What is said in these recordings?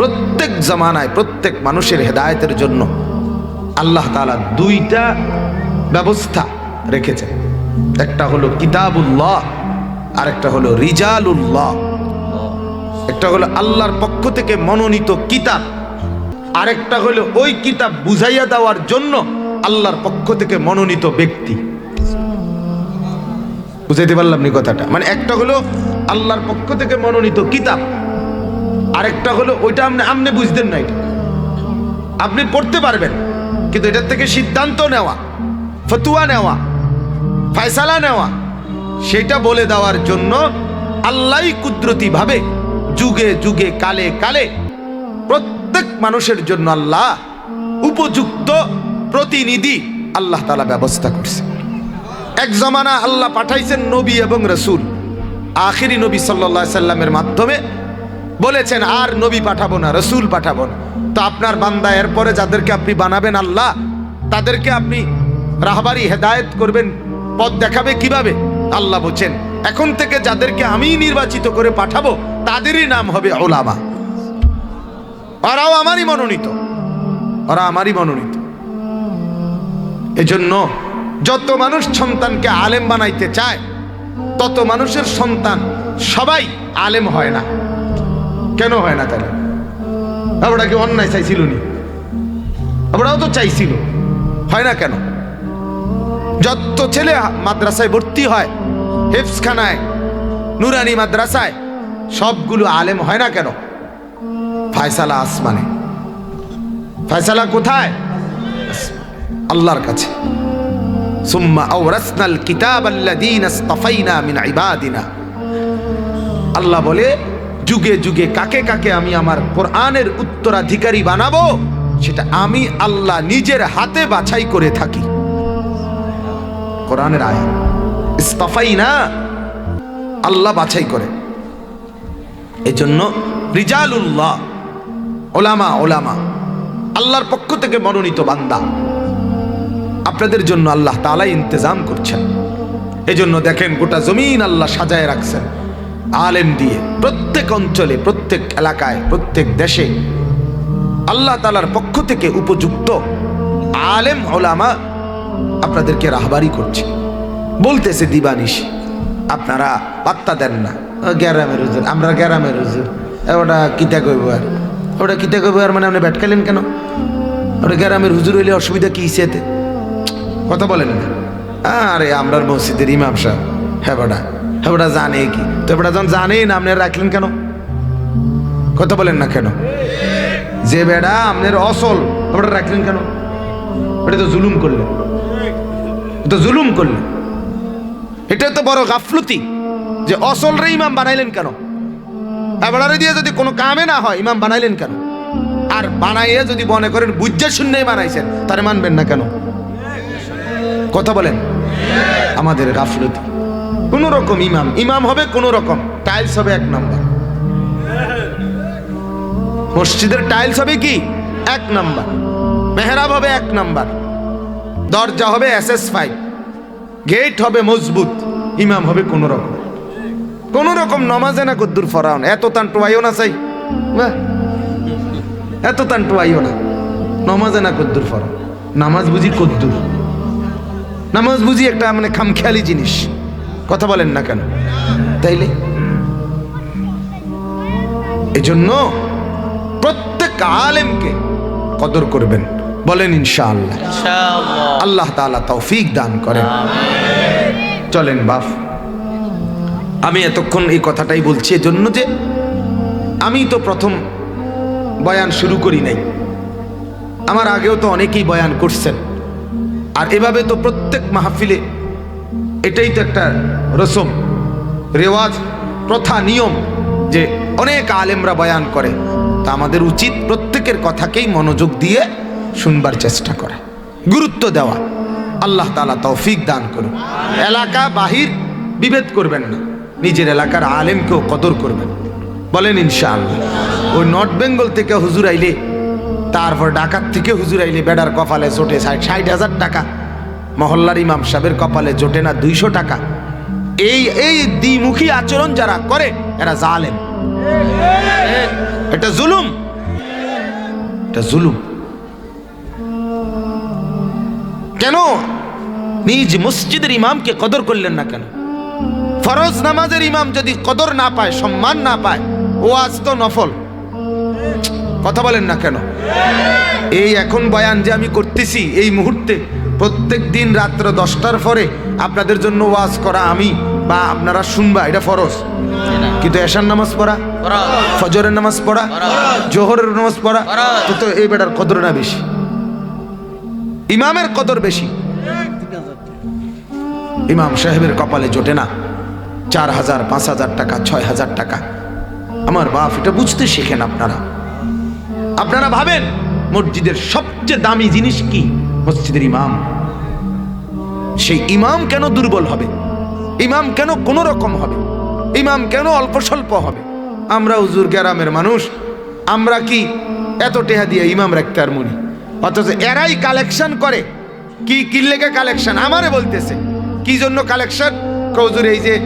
প্রত্যেক জামানায়, প্রত্যেক মানুষের হেদায়তের জন্য আল্লাহ তাআলা দুইটা ব্যবস্থা রেখেছেন। একটা হলো কিতাবুল্লাহ আর একটা হলো রিজালুল্লাহ। একটা হলো আল্লাহর পক্ষ থেকে মনোনীত কিতাব, আরেকটা হলো ওই কিতাব বুঝাইয়া দেওয়ার জন্য আল্লাহর পক্ষ থেকে মনোনীত ব্যক্তি। বুঝাইতে পারলাম নি কথাটা? মানে একটা হলো আল্লাহর পক্ষ থেকে মনোনীত কিতাব আরেকটা হলো, ওইটা আপনি আপনি বুঝতেন না এটা আপনি পড়তে পারবেন, কিন্তু এটার থেকে সিদ্ধান্ত নেওয়া, ফতুয়া নেওয়া, ফয়সালা নেওয়া, সেটা বলে দেওয়ার জন্য আল্লাহ কুদরতি ভাবে যুগে যুগে, কালে কালে প্রত্যেক মানুষের জন্য আল্লাহ উপযুক্ত প্রতিনিধি আল্লাহ তালা ব্যবস্থা করছে। এক জমানা আল্লাহ পাঠাইছেন নবী এবং রসুল। আখিরি নবী সাল্লা সাল্লামের মাধ্যমে বলেছেন, আর নবী পাঠাবো না, রসুল পাঠাবো না। তো আপনার বান্দা এরপরে যাদেরকে আপনি বানাবেন আল্লাহ, তাদেরকে আপনি রাহবারি হেদায়েত করবেন, পথ দেখাবে কীভাবে? আল্লাহ বলছেন, এখন থেকে যাদেরকে আমি নির্বাচিত করে পাঠাবো, তাদেরই নাম হবে ওলামা ওরাও আমারই মনোনীত, ওরা আমারই মনোনীত। এজন্য যত মানুষ সন্তানকে আলেম বানাইতে চায়, তত মানুষের সন্তান সবাই আলেম হয় না। কেন হয় না তাহলে আমরা কি অন্যায় চাইছিল নি আমরাও তো চাইছিল। হয় না কেন? যত ছেলে মাদ্রাসায় ভর্তি হয় হেফসখানায় নুরানি মাদ্রাসায়, সবগুলো আলেম হয় না কেন? ফায়সালা আসমানে। ফায়সালা কোথায়? আল্লাহর কাছে। সুম্মা কিতাব আল্লাহ বলে যুগে যুগে কাকে কাকে আমি আমার কোরআনের উত্তরাধিকারী বানাবো, সেটা আমি আল্লাহ নিজের হাতে বাছাই করে থাকি। কোরআনের আয়াত, ইস্তাফাইনা, আল্লাহ বাছাই করে। এজন্য রিজালুল্লাহ, ওলামা ওলামা, আল্লাহর পক্ষ থেকে মনোনীত বান্দা। আপনাদের জন্য আল্লাহ তালা ইন্তজাম করছেন। এজন্য দেখেন গোটা জমিন আল্লাহ সাজায় রাখছেন। আলেম দিয়ে প্রত্যেক অঞ্চলে, প্রত্যেক এলাকায়, প্রত্যেক দেশে আল্লাহ তালার পক্ষ থেকে উপযুক্ত আলেম ওলামা আপনাদেরকে রাহবারি করছে। বলতেছে, দিবানিশ, আপনারা পাত্তা দেন না। গ্যারামের হুজুর, আমরা গ্যারামের হুজুর। ওটা কিতা কইব আর? ওটা কিতা কইব আর মানে আপনি ব্যাট খেলেন কেন? ওটা গ্যারামের হুজুর হইলে অসুবিধা কি সেতে কথা বলেন না। আরে, আমরার মসজিদের ইমাম সাহেব হ্যাঁ বেটা বেটা জানে কি? তো বেটা যখন জানেই না, আপনি রাখলেন কেন? কথা বলেন না কেন? যে বেড়া আপনার অসল ওটা রাখলেন কেন? এটা তো জুলুম করলেন। তো জুলুম করলেন। এটা তো বড় গাফলতি যে অসল রে ইমাম বানাইলেন কেন? এবারে দিয়ে যদি কোনো কামে না হয়, ইমাম বানাইলেন কেন? আর বানাইয়ে যদি মনে করেন বুঝে শূন্যই বানাইছেন, তারে মানবেন না কেন? কথা বলেন। আমাদের গাফলতি। কোন রকম ইমাম। ইমাম হবে কোন রকম। টাইলস হবে এক নম্বর। মসজিদের টাইলস হবে কি? এক নাম্বার। মেহরাব হবে এক নাম্বার। দরজা হবে এস এস ফাইভ। গেট হবে মজবুত। ইমাম হবে কোন রকম। কোন রকম নমাজে না কদ্দুর ফরাউন এত তান টোয়াইও না চাই এত তান টোয়াইও না। নমাজে না কদ্দুর ফরাউন নামাজ বুঝি কদ্দুর। নামাজ বুঝি একটা মানে খামখেয়ালি জিনিস। কথা বলেন না কেন? তাইলে? এজন্য প্রত্যেক আলেমকে কদর করবেন বলেন ইনশাআল্লাহ। আল্লাহ তাআলা তৌফিক দান করেন। চলেন বাপ আমি এতক্ষণ এই কথাটাই বলছি এজন্য যে আমি তো প্রথম বয়ান শুরু করি নাই। আমার আগেও তো অনেকেই বয়ান করছেন। আর এভাবে তো প্রত্যেক মাহফিলে এটাই তো একটা রসম রেওয়াজ, প্রথা, নিয়ম যে অনেক আলেমরা বয়ান করে। তা আমাদের উচিত প্রত্যেকের কথাকেই মনোযোগ দিয়ে শুনবার চেষ্টা করা, গুরুত্ব দেওয়া। আল্লাহ তালা তৌফিক দান করুন। এলাকা বাহির বিভেদ করবেন না, নিজের এলাকার আলেমকেও কদর করবেন। বলেন ইনশাআল্লাহ, ওই নর্থ বেঙ্গল থেকে হুজুর আইলে, তারপর ডাকাত থেকে হুজুর আইলে বেডার কপালে জোটে ষাট ষাট হাজার টাকা মহল্লার ইমাম সাহেবের কপালে জোটে না দুইশো টাকা। এই এই দ্বিমুখী আচরণ যারা করে, এরা জালেম। এটা জুলুম। এটা জুলুম। কেন? নিজ মসজিদের ইমামকে কদর করলেন না কেন? ফরজ নামাজের ইমাম যদি কদর না পায়, সম্মান না পায় ও আজ তো নফল। কথা বলেন না কেন? এই এখন বয়ান যে আমি করতেছি, এই মুহূর্তে প্রত্যেক দিন রাত্র দশটার পরে আপনাদের জন্য ওয়াজ করা আমি বা আপনারা শুনবা, এটা ফরজ। কিন্তু এশার নামাজ পড়া, ফজরের নামাজ পড়া, জোহরের নামাজ পড়া, তো এই বেটার কদর না বেশি। ইমামের কদর বেশি। ইমাম সাহেবের কপালে জোটে না। চার হাজার, পাঁচ হাজার টাকা, ছয় হাজার টাকা। আমার বাপ এটা বুঝতে শেখেন আপনারা। আপনারা ভাবেন মসজিদের সবচেয়ে দামি জিনিস কি? মসজিদের ইমাম। সেই ইমাম কেন দুর্বল হবে? ইমাম কেন কোনো রকম হবে? ইমাম কেন অল্প স্বল্প হবে? আমরা হুজুর গ্রামের মানুষ, আমরা কি এত টেহা দিয়ে ইমাম রাখতে আর মনি? অথচ এরাই কালেকশন করে। কি কি লেগে কালেকশন? আমারে বলতেছে। কি জন্য কালেকশন? কৌজুর এই যে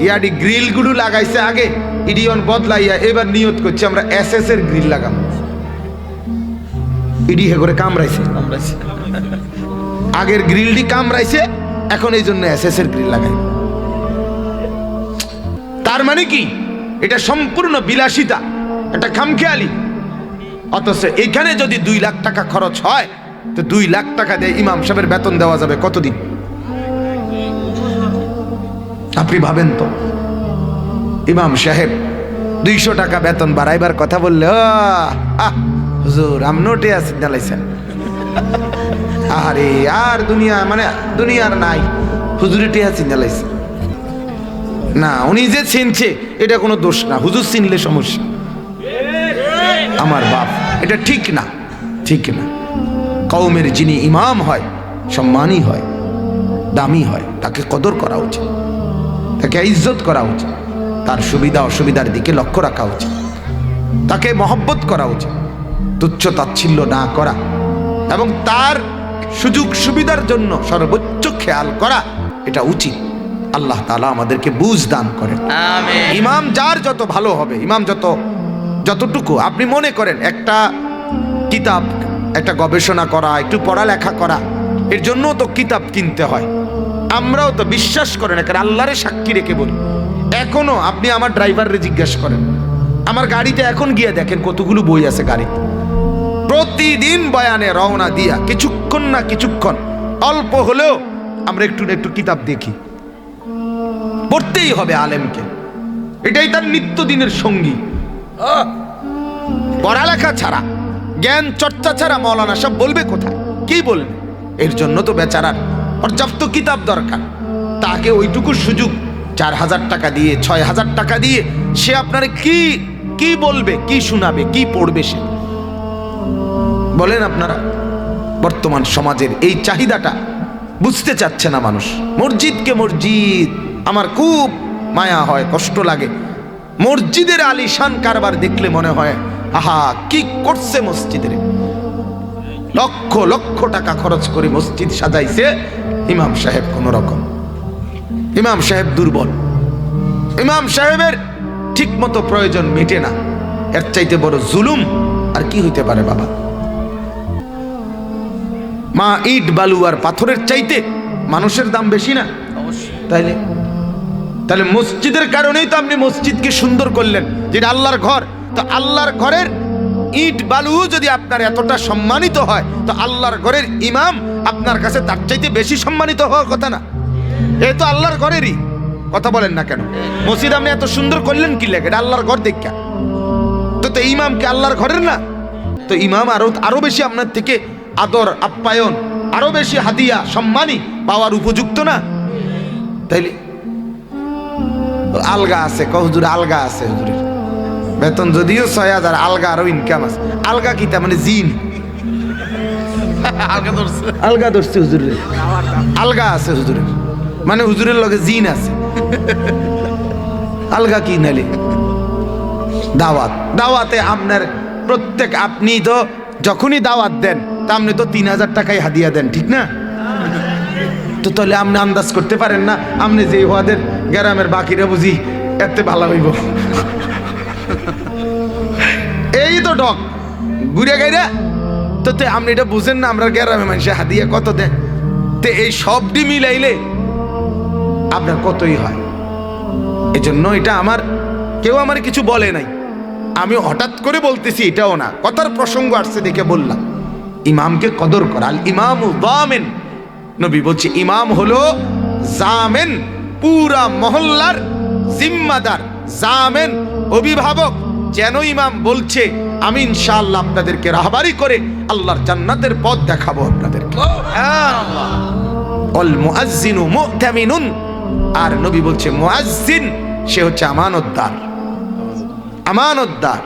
ইয়াডি গ্রিলগুলো লাগাইছে আগে, ইডিয়ন বদলাইয়া এবার নিয়ত করছে, আমরা এস এর গ্রিল লাগাবো। ইডি হে করে কামড়াইছে। আগের গ্রিলটি কামড়াইছে এখন এই জন্য এস এস এর গ্রিল লাগাই। তার মানে কি? এটা সম্পূর্ণ বিলাসিতা এটা খামখেয়ালি। অথচ এখানে যদি দুই লাখ টাকা খরচ হয় তো দুই লাখ টাকা দিয়ে ইমাম সাহেবের বেতন দেওয়া যাবে কতদিন? আপনি ভাবেন তো। ইমাম সাহেব দুইশো টাকা বেতন বাড়াইবার কথা বললে আহ, হুজুর, আম নোটে আছে জানাইছেন আরে আর দুনিয়া মানে দুনিয়ার নাই। হুজুরে টিয়া চিনালাইছে না, উনি যে চিনছে, এটা কোনো দোষ না। হুজুর চিনলে সমস্যা। আমার বাপ, এটা ঠিক না ঠিক না। কৌমের যিনি ইমাম হয় সম্মানই হয়, দামি হয়, তাকে কদর করা উচিত। তাকে ইজ্জত করা উচিত। তার সুবিধা অসুবিধার দিকে লক্ষ্য রাখা উচিত। তাকে মহব্বত করা উচিত। তুচ্ছ তাচ্ছিল্য না করা এবং তার সুযোগ সুবিধার জন্য সর্বোচ্চ খেয়াল করা এটা উচিত। আল্লাহ তালা আমাদেরকে বুঝ দান করেন। ইমাম যার যত ভালো হবে ইমাম যত যতটুকু আপনি মনে করেন একটা কিতাব একটা গবেষণা করা একটু পড়ালেখা করা এর জন্য তো কিতাব কিনতে হয়। আমরাও তো বিশ্বাস করেন এখানে আল্লাহরে সাক্ষী রেখে বলি। এখনও আপনি আমার ড্রাইভাররে জিজ্ঞেস করেন আমার গাড়িতে এখন গিয়ে দেখেন কতগুলো বই আছে গাড়িতে। প্রতিদিন বয়ানে রওনা দিয়া, কিছুক্ষণ না কিছুক্ষণ, অল্প হলেও আমরা একটু একটু কিতাব দেখি। পড়তেই হবে আলেমকে। এটাই তার নিত্যদিনের সঙ্গী! পড়ালেখা ছাড়া, জ্ঞান চর্চা ছাড়া মৌলানা সব বলবে কোথায়? কি বলবে? এর জন্য তো বেচারার পর্যাপ্ত কিতাব দরকার। তাকে ওইটুকু সুযোগ, চার হাজার টাকা দিয়ে, ছয় হাজার টাকা দিয়ে, সে আপনার কি কি বলবে, কি শোনাবে, কি পড়বে সে? বলেন আপনারা, বর্তমান সমাজের এই চাহিদাটা বুঝতে চাচ্ছে না মানুষ। মসজিদকে মসজিদ, আমার খুব মায়া হয়, কষ্ট লাগে। মসজিদের আলিশান কারবার দেখলে মনে হয়, আহা, কি করছে মসজিদের লক্ষ লক্ষ টাকা খরচ করে মসজিদ সাজাইছে ইমাম সাহেব কোন রকম ইমাম সাহেব দুর্বল। ইমাম সাহেবের ঠিক মতো প্রয়োজন মেটে না। এর চাইতে বড় জুলুম আর কি হইতে পারে বাবা? মা ইট বালু আর পাথরের চাইতে মানুষের দাম বেশি না? তাইলে তাহলে মসজিদের কারণেই তো আপনি মসজিদকে সুন্দর করলেন। যেটা আল্লাহর ঘর তো আল্লাহর ঘরের ইট বালু যদি আপনার এতটা সম্মানিত হয় তো আল্লাহর ঘরের ইমাম আপনার কাছে তার চাইতে বেশি সম্মানিত হওয়ার কথা না। এ তো আল্লাহর ঘরেরই। কথা বলেন না কেন? মসজিদ আপনি এত সুন্দর করলেন কি লেগে? এটা আল্লাহর ঘর দেখা তো তো ইমাম কি আল্লাহর ঘরের না? তো ইমাম আরও আরও বেশি আপনার থেকে আদর আপ্যায়ন আরও বেশি হাদিয়া সম্মানী পাওয়ার উপযুক্ত না? তাইলে আলগা আছে কহুজুর আলগা আছে হুজুরের। বেতন যদিও ছয় হাজার আলগা আরও ইনকাম আছে। আলগা কি তার মানে জিন? আলগা ধরছে। হুজুরের। আলগা আছে হুজুরের। মানে হুজুরের লগে জিন আছে। আলগা কি নালে দাওয়াত। দাওয়াতে আপনার প্রত্যেক আপনি তো যখনই দাওয়াত দেন তা আপনি তো তিন হাজার টাকাই হাদিয়া দেন, ঠিক না? তো তাহলে আপনি আন্দাজ করতে পারেন না, আপনি যে ওয়াদের গ্রামের বাকিরা বুঝি এতে ভালো হইব। এই তো ডক, ঘুরে গাইরা অন্তত আপনি এটা বুঝেন না, আমরা গ্রামে মানুষে হাদিয়া কত দেয় তো এই সবটি মিলাইলে আপনার কতই হয়। এজন্য এটা আমার, কেউ আমার কিছু বলে নাই। আমি হঠাৎ করে বলতেছি, এটাও না, কথার প্রসঙ্গ আসছে দেখে বললাম। ইমামকে কদর করা। ইমাম দামেন। নবী বলছে, ইমাম হলো জামেন, পুরা মহল্লার জিম্মাদার, জামেন অভিভাবক। যেন ইমাম বলছে, আমি ইনশাআল্লাহ আপনাদেরকে রাহবারি করে আল্লাহর জান্নাতের পথ দেখাবো আপনাদেরকে। অল মুআজ্জিনু মুতামিনুন। আর নবী বলছে, মুআজ্জিন, সে হচ্ছে আমানতদার। আমানতদার।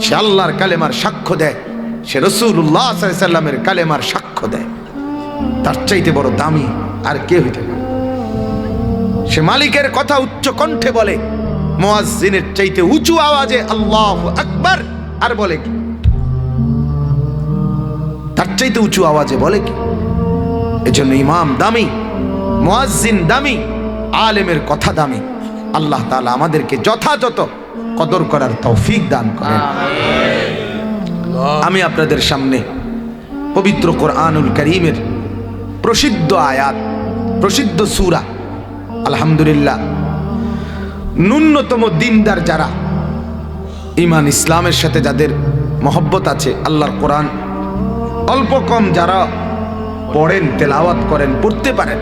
সে আল্লাহর কালেমার সাক্ষ্য দেয়। সে রসুল্লাহ সাল্লামের কালেমার সাক্ষ্য দেয়। তার চাইতে বড় দামি আর কে হইতে পারে? সে মালিকের কথা উচ্চ কণ্ঠে বলে, মুয়াজ্জিনের চাইতে উঁচু আওয়াজে আল্লাহ আকবার, আর বলে কি? তার চাইতে উঁচু আওয়াজে বলে কি? এজন্য ইমাম দামি, মুয়াজ্জিন দামি, আলেমের কথা দামি। আল্লাহ তালা আমাদেরকে যথাযথ কদর করার তৌফিক দান করেন। আমি আপনাদের সামনে পবিত্র কোরআনুল করিমের প্রসিদ্ধ আয়াত, প্রসিদ্ধ সুরা, আলহামদুলিল্লাহ, ন্যূনতম দিনদার যারা ইমান ইসলামের সাথে যাদের মহব্বত আছে, আল্লাহর কোরআন, অল্প কম যারা পড়েন, তেলাওয়াত করেন, পড়তে পারেন।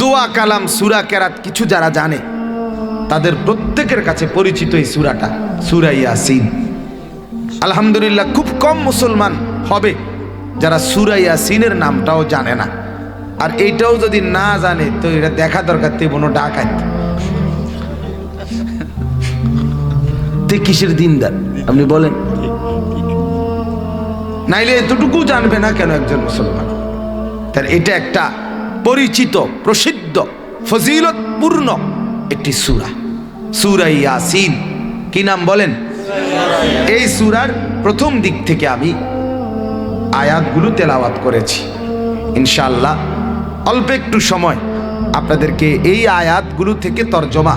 দোয়া, কালাম, সুরা, কেরাত কিছু যারা জানে, তাদের প্রত্যেকের কাছে পরিচিত এই সুরাটা, সুরা ইয়াসিন। আলহামদুলিল্লাহ, খুব কম মুসলমান হবে যারা সুরা ইয়াসিনের নামটাও জানে না। আর এইটাও যদি না জানে, তো এটা দেখা দরকার, তুই কোনো ডাকাত। কিসের দিনদার? আপনি বলেন। নাইলে এতটুকু জানবে না কেন একজন মুসলমান? তার এটা একটা পরিচিত, প্রসিদ্ধ, ফজিলতপূর্ণ একটি সুরা। সুরা ইয়াসিন। কি নাম বলেন? এই সুরার প্রথম দিক থেকে আমি আয়াতগুলো তেলাওয়াত করেছি। ইনশাল্লাহ অল্প একটু সময় আপনাদেরকে এই আয়াতগুলো থেকে তর্জমা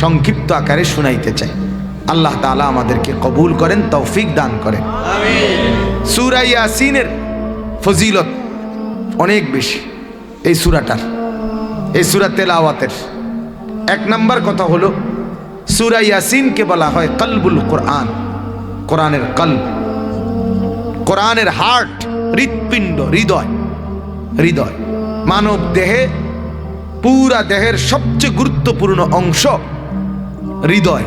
সংক্ষিপ্ত আকারে শুনাইতে চাই। আল্লাহ তাআলা আমাদেরকে কবুল করেন তৌফিক দান করেন। সুরা ইয়াসিনের ফজিলত অনেক বেশি এই সুরাটার এই সুরা তেলাওয়াতের। এক নাম্বার কথা হলো সুরা ইয়াসিনকে বলা হয় কলবুল কোরআন, কোরআনের কল কোরআনের হার্ট, হৃৎপিণ্ড, হৃদয় হৃদয়। মানব দেহে, পুরা দেহের সবচেয়ে গুরুত্বপূর্ণ অংশ হৃদয়।